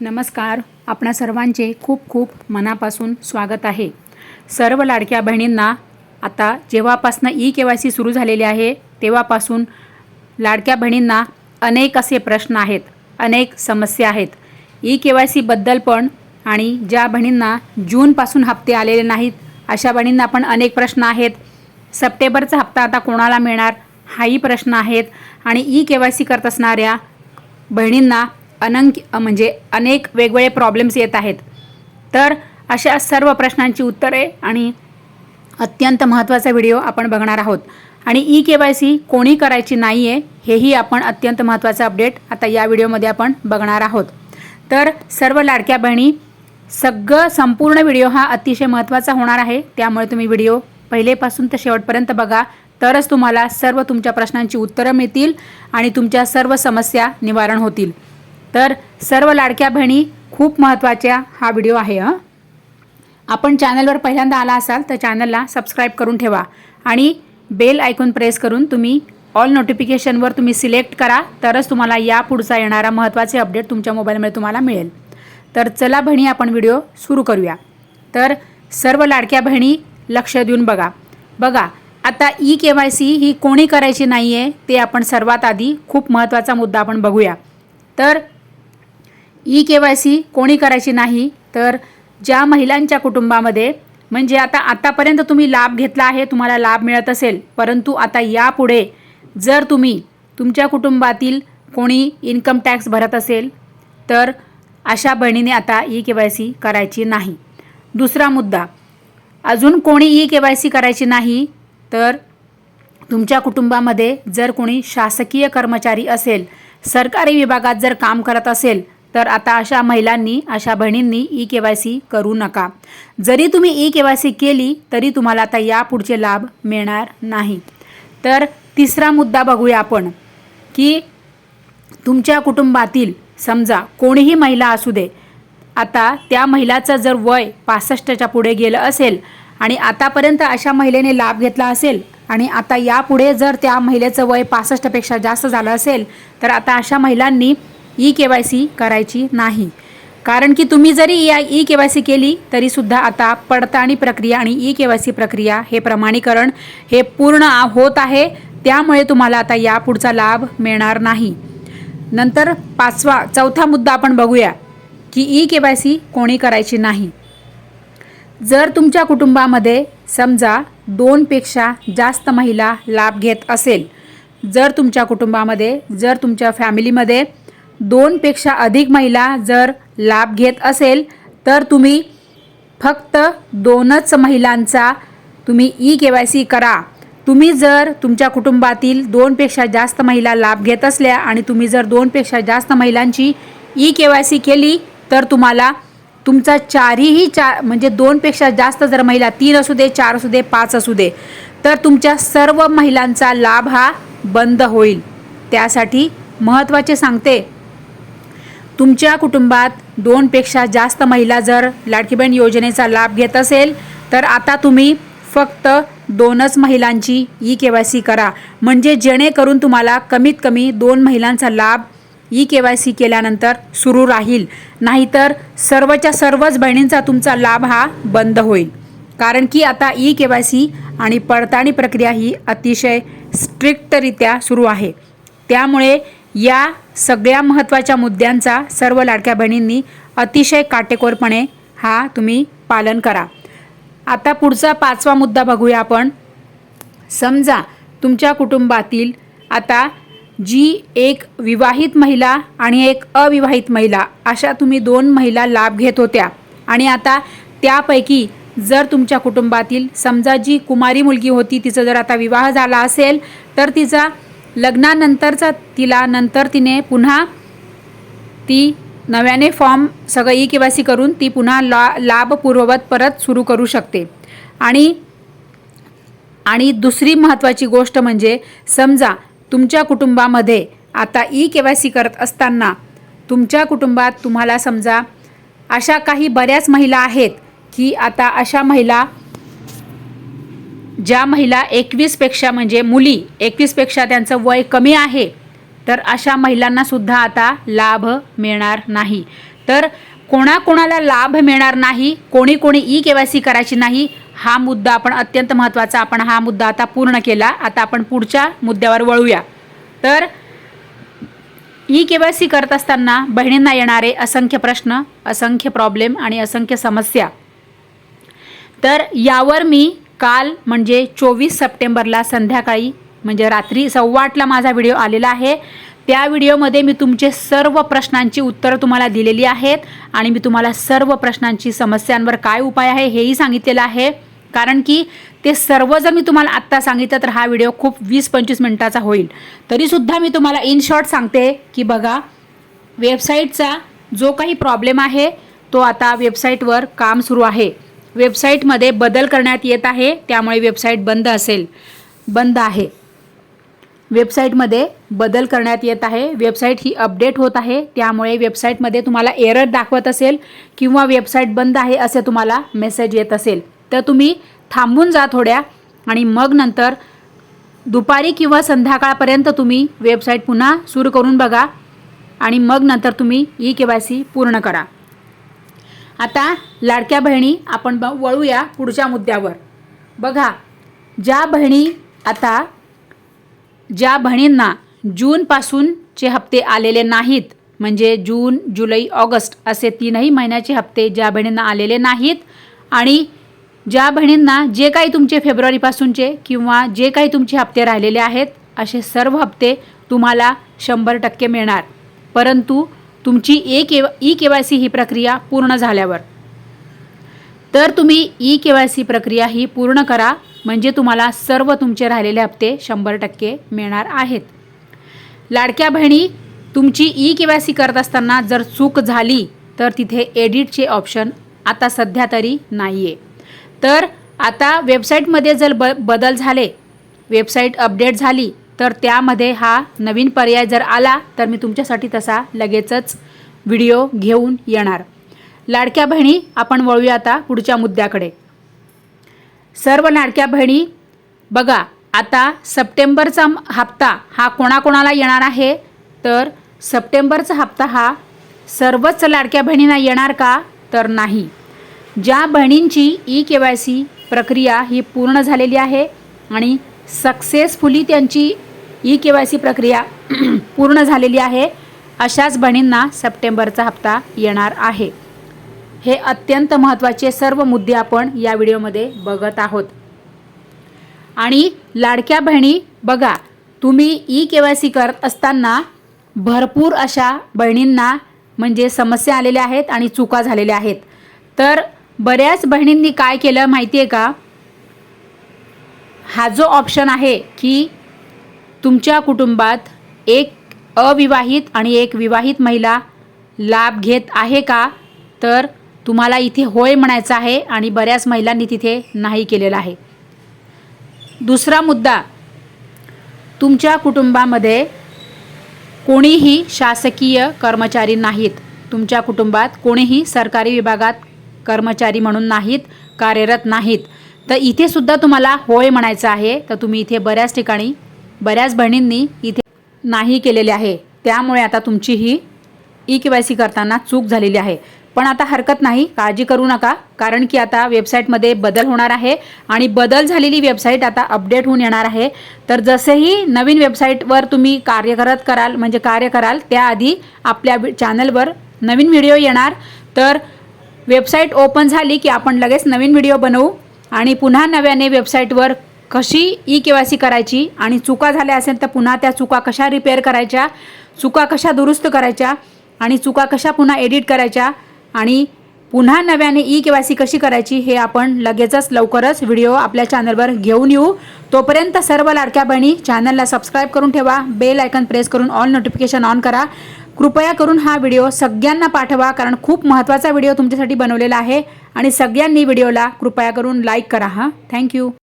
नमस्कार. आपणा सर्वांचे खूप खूप मनापासून स्वागत आहे. सर्व लाडक्या बहिणींना आता जेव्हापासनं ई के वाय सी सुरू झालेली आहे तेव्हापासून लाडक्या बहिणींना अनेक असे प्रश्न आहेत अनेक समस्या आहेत. ई के वाय सीबद्दल पण आणि ज्या बहिणींना जूनपासून हप्ते आलेले नाहीत अशा बहिणींना पण अनेक प्रश्न आहेत. सप्टेंबरचा हप्ता आता कोणाला मिळणार? हाही प्रश्न आहेत. आणि ई के वाय सी करत असणाऱ्या बहिणींना अनंक म्हणजे अनेक वेगवेगळे प्रॉब्लेम्स येत आहेत. तर अशा सर्व प्रश्नांची उत्तरे आणि अत्यंत महत्त्वाचा व्हिडिओ आपण बघणार आहोत. आणि ई के वाय सी कोणी करायची नाही आहे हेही आपण अत्यंत महत्त्वाचं अपडेट आता या व्हिडिओमध्ये आपण बघणार आहोत. तर सर्व लाडक्या बहिणी सगळं संपूर्ण व्हिडिओ हा अतिशय महत्त्वाचा होणार आहे. त्यामुळे तुम्ही व्हिडिओ पहिलेपासून तर शेवटपर्यंत बघा. तरच तुम्हाला सर्व तुमच्या प्रश्नांची उत्तरं मिळतील आणि तुमच्या सर्व समस्या निवारण होतील. तर सर्व लाडक्या बहिणी खूप महत्त्वाच्या हा व्हिडिओ आहे हं. आपण चॅनलवर पहिल्यांदा आला असाल तर चॅनलला सबस्क्राईब करून ठेवा आणि बेल ऐकून प्रेस करून तुम्ही ऑल नोटिफिकेशनवर तुम्ही सिलेक्ट करा तरच तुम्हाला या पुढचा येणारा महत्त्वाचे अपडेट तुमच्या मोबाईलमध्ये तुम्हाला मिळेल. तर चला बहिणी आपण व्हिडिओ सुरू करूया. तर सर्व लाडक्या बहिणी लक्ष देऊन बघा. बघा आता ई के वाय सी ही कोणी करायची नाही आहे ते आपण सर्वात आधी खूप महत्त्वाचा मुद्दा आपण बघूया. तर ई के वाय सी कोणी करायची नाही तर ज्या महिलांच्या कुटुंबामध्ये म्हणजे आता आतापर्यंत तुम्ही लाभ घेतला आहे तुम्हाला लाभ मिळत असेल परंतु आता यापुढे जर तुम्ही तुमच्या कुटुंबातील कोणी इन्कम टॅक्स भरत असेल तर अशा बहिणीने आता ई के वाय सी करायची नाही. दुसरा मुद्दा अजून कोणी ई के वाय सी करायची नाही तर तुमच्या कुटुंबामध्ये जर कोणी शासकीय कर्मचारी असेल सरकारी विभागात जर काम करत असेल तर आता अशा महिलांनी अशा बहिणींनी ई के वाय सी करू नका. जरी तुम्ही ई के वाय सी केली तरी तुम्हाला आता यापुढचे लाभ मिळणार नाही. तर तिसरा मुद्दा बघूया आपण की तुमच्या कुटुंबातील समजा कोणीही महिला असू दे आता त्या महिलाचं जर वय पासष्टच्या पुढे गेलं असेल आणि आतापर्यंत अशा महिलेने लाभ घेतला असेल आणि आता यापुढे जर त्या महिलेचं वय पासष्टपेक्षा जास्त झालं असेल तर आता अशा महिलांनी ई के वाय सी करायची नाही. कारण की तुम्ही जरी या ई के वाय सी केली तरीसुद्धा आता पडताळणी प्रक्रिया आणि ई के वाय सी प्रक्रिया हे प्रमाणीकरण हे पूर्ण होत आहे. त्यामुळे तुम्हाला आता यापुढचा लाभ मिळणार नाही. नंतर पाचवा चौथा मुद्दा आपण बघूया की ई के वाय सी कोणी करायची नाही. जर तुमच्या कुटुंबामध्ये समजा दोनपेक्षा जास्त महिला लाभ घेत असेल जर तुमच्या कुटुंबामध्ये जर तुमच्या फॅमिलीमध्ये दोनपेक्षा अधिक महिला जर लाभ घेत असेल तर तुम्ही फक्त दोनच महिलांचा तुम्ही ई के वाय सी करा. तुम्ही जर तुमच्या कुटुंबातील दोनपेक्षा जास्त महिला लाभ घेत असल्या आणि तुम्ही जर दोनपेक्षा जास्त महिलांची ई के वाय सी केली तर तुम्हाला तुमचा चारही चार म्हणजे दोनपेक्षा जास्त जर महिला तीन असू दे चार असू दे पाच असू दे तर तुमच्या सर्व महिलांचा लाभ हा बंद होईल. त्यासाठी महत्त्वाचे सांगते तुमच्या कुटुंबात दोनपेक्षा जास्त महिला जर लाडकी बहीण योजनेचा लाभ घेत असेल तर आता तुम्ही फक्त दोनच महिलांची ई के वाय सी करा. म्हणजे जेणेकरून तुम्हाला कमीत कमी दोन महिलांचा लाभ ई के वाय सी केल्यानंतर सुरू राहील. नाहीतर सर्वच्या सर्वच बहिणींचा तुमचा लाभ हा बंद होईल. कारण की आता ई के वाय सी आणि पडताळणी प्रक्रिया ही अतिशय स्ट्रिक्टरित्या सुरू आहे. त्यामुळे या सगळ्या महत्त्वाच्या मुद्द्यांचा सर्व लाडक्या बहिणींनी अतिशय काटेकोरपणे हा तुम्ही पालन करा. आता पुढचा पाचवा मुद्दा बघूया आपण. समजा तुमच्या कुटुंबातील आता जी एक विवाहित महिला आणि एक अविवाहित महिला अशा तुम्ही दोन महिला लाभ घेत होत्या आणि आता त्यापैकी जर तुमच्या कुटुंबातील समजा जी कुमारी मुलगी होती तिचा जर आता विवाह झाला असेल तर तिचा लग्नानंतरचा तिला नंतर तिने पुन्हा ती नव्याने फॉर्म सगळं ई के वाय सी करून ती पुन्हा ला लाभ पूर्ववत परत सुरू करू शकते. आणि आणि दुसरी महत्त्वाची गोष्ट म्हणजे समजा तुमच्या कुटुंबामध्ये आता ई के वाय सी करत असताना तुमच्या कुटुंबात तुम्हाला समजा अशा काही बऱ्याच महिला आहेत की आता अशा महिला ज्या महिला एकवीसपेक्षा म्हणजे मुली एकवीसपेक्षा त्यांचं वय कमी आहे तर अशा महिलांनासुद्धा आता लाभ मिळणार नाही. तर कोणाकोणाला लाभ मिळणार नाही कोणी कोणी ई के वाय सी करायची नाही हा मुद्दा आपण अत्यंत महत्त्वाचा आपण हा मुद्दा आता पूर्ण केला. आता आपण पुढच्या मुद्द्यावर वळूया. तर ई के वाय सी करत असताना बहिणींना येणारे असंख्य प्रश्न असंख्य प्रॉब्लेम आणि असंख्य समस्या. तर यावर मी काल म्हणजे चोवीस सप्टेंबरला संध्याकाळी म्हणजे रात्री सव्वा आठला माझा व्हिडिओ आलेला आहे. त्या व्हिडिओमध्ये मी तुमचे सर्व प्रश्नांची उत्तरं तुम्हाला दिलेली आहेत आणि मी तुम्हाला सर्व प्रश्नांची समस्यांवर काय उपाय आहे हेही सांगितलेलं आहे. कारण की ते सर्व जर मी तुम्हाला आत्ता सांगितलं तर हा व्हिडिओ खूप वीस पंचवीस मिनटाचा होईल. तरीसुद्धा मी तुम्हाला इन शॉर्ट सांगते की बघा वेबसाईटचा जो काही प्रॉब्लेम आहे तो आता वेबसाईटवर काम सुरू आहे. वेबसाईटमध्ये बदल करण्यात येत आहे त्यामुळे वेबसाईट बंद असेल. बंद आहे. वेबसाईटमध्ये बदल करण्यात येत आहे. वेबसाईट ही अपडेट होत आहे त्यामुळे वेबसाईटमध्ये तुम्हाला एरर दाखवत असेल किंवा वेबसाईट बंद आहे असे तुम्हाला मेसेज येत असेल. तर तुम्ही थांबून जा थोड्या आणि मग नंतर दुपारी किंवा संध्याकाळपर्यंत तुम्ही वेबसाईट पुन्हा सुरू करून बघा आणि मग नंतर तुम्ही ई के वाय सी पूर्ण करा. आता लाडक्या बहिणी आपण ब वळूया पुढच्या मुद्द्यावर. बघा ज्या बहिणी आता ज्या बहिणींना जूनपासूनचे हप्ते आलेले नाहीत म्हणजे जून जुलै ऑगस्ट असे तीनही महिन्याचे हप्ते ज्या बहिणींना आलेले नाहीत आणि ज्या बहिणींना जे काही तुमचे फेब्रुवारीपासूनचे किंवा जे काही तुमचे हप्ते राहिलेले आहेत असे सर्व हप्ते तुम्हाला शंभर टक्के मिळणार. परंतु तुमची A K E K Y C ही प्रक्रिया पूर्ण झाल्यावर. तर तुम्ही ई के वाय सी प्रक्रिया ही पूर्ण करा म्हणजे तुम्हाला सर्व तुमचे राहिलेले हप्ते शंभर टक्के मिळणार आहेत. लाडक्या बहिणी तुमची ई के वाय सी करत असताना जर चूक झाली तर तिथे एडिटचे ऑप्शन आता सध्या तरी नाही आहे तर आता वेबसाईटमध्ये जर ब बदल झाले वेबसाईट अपडेट झाली तर त्यामध्ये हा नवीन पर्याय जर आला तर मी तुमच्यासाठी तसा लगेचच व्हिडिओ घेऊन येणार. लाडक्या बहिणी आपण वळूया आता पुढच्या मुद्द्याकडे. सर्व लाडक्या बहिणी बघा आता सप्टेंबरचा हप्ता हा कोणाकोणाला येणार आहे? तर सप्टेंबरचा हप्ता हा सर्वच लाडक्या बहिणींना येणार का? तर नाही. ज्या बहिणींची ई के वाय सी प्रक्रिया ही पूर्ण झालेली आहे आणि सक्सेसफुली त्यांची ई के वाय सी प्रक्रिया पूर्ण झालेली आहे. अशाच बहिणींना सप्टेंबरचा हप्ता येणार आहे. हे अत्यंत महत्त्वाचे सर्व मुद्दे आपण या व्हिडिओमध्ये बघत आहोत. आणि लाडक्या बहिणी बघा तुम्ही ई के वाय सी करत असताना भरपूर अशा बहिणींना म्हणजे समस्या आलेल्या आहेत आणि चुका झालेल्या आहेत. तर बऱ्याच बहिणींनी काय केलं माहिती आहे का? हा जो ऑप्शन आहे की तुमच्या कुटुंबात एक अविवाहित आणि एक विवाहित महिला लाभ घेत आहे का? तर तुम्हाला इथे होय म्हणायचं आहे आणि बऱ्याच महिलांनी तिथे नाही केलेलं आहे. दुसरा मुद्दा तुमच्या कुटुंबामध्ये कोणीही शासकीय कर्मचारी नाहीत. तुमच्या कुटुंबात कोणीही सरकारी विभागात कर्मचारी म्हणून नाहीत कार्यरत नाहीत. तर इथे सुद्धा तुम्हाला होय म्हणायचं आहे. तर तुम्ही इथे बऱ्याच ठिकाणी बऱ्याच बहिणींनी इथे नाही केलेले आहे. त्यामुळे आता तुमची ही ई के वाय सी करताना चूक झालेली आहे. पण आता हरकत नाही काळजी करू नका कारण की आता वेबसाईटमध्ये बदल होणार आहे आणि बदल झालेली वेबसाईट आता अपडेट होऊन येणार आहे. तर जसेही नवीन वेबसाईटवर तुम्ही कार्य करत कराल म्हणजे कार्य कराल त्याआधी आपल्या चॅनलवर नवीन व्हिडिओ येणार. तर वेबसाईट ओपन झाली की आपण लगेच नवीन व्हिडिओ बनवू. आणि पुन्हा नव्याने वेबसाईटवर कशी ई के वाय सी करायची आणि चुका झाल्या असेल तर पुन्हा त्या चुका कशा रिपेअर करायच्या चुका कशा दुरुस्त करायच्या आणि चुका कशा पुन्हा एडिट करायच्या आणि पुन्हा नव्याने ई के वाय सी कशी करायची हे आपण लगेचच लवकरच व्हिडिओ आपल्या चॅनलवर घेऊन येऊ. तोपर्यंत सर्व लाडक्या बहिणी चॅनलला सबस्क्राईब करून ठेवा बेल आयकन प्रेस करून ऑल नोटिफिकेशन ऑन करा. कृपया करून हा व्हिडिओ सगळ्यांना पाठवा कारण खूप महत्त्वाचा व्हिडिओ तुमच्यासाठी बनवलेला आहे. आणि सगळ्यांनी व्हिडिओला कृपया करून लाईक करा हां. थँक्यू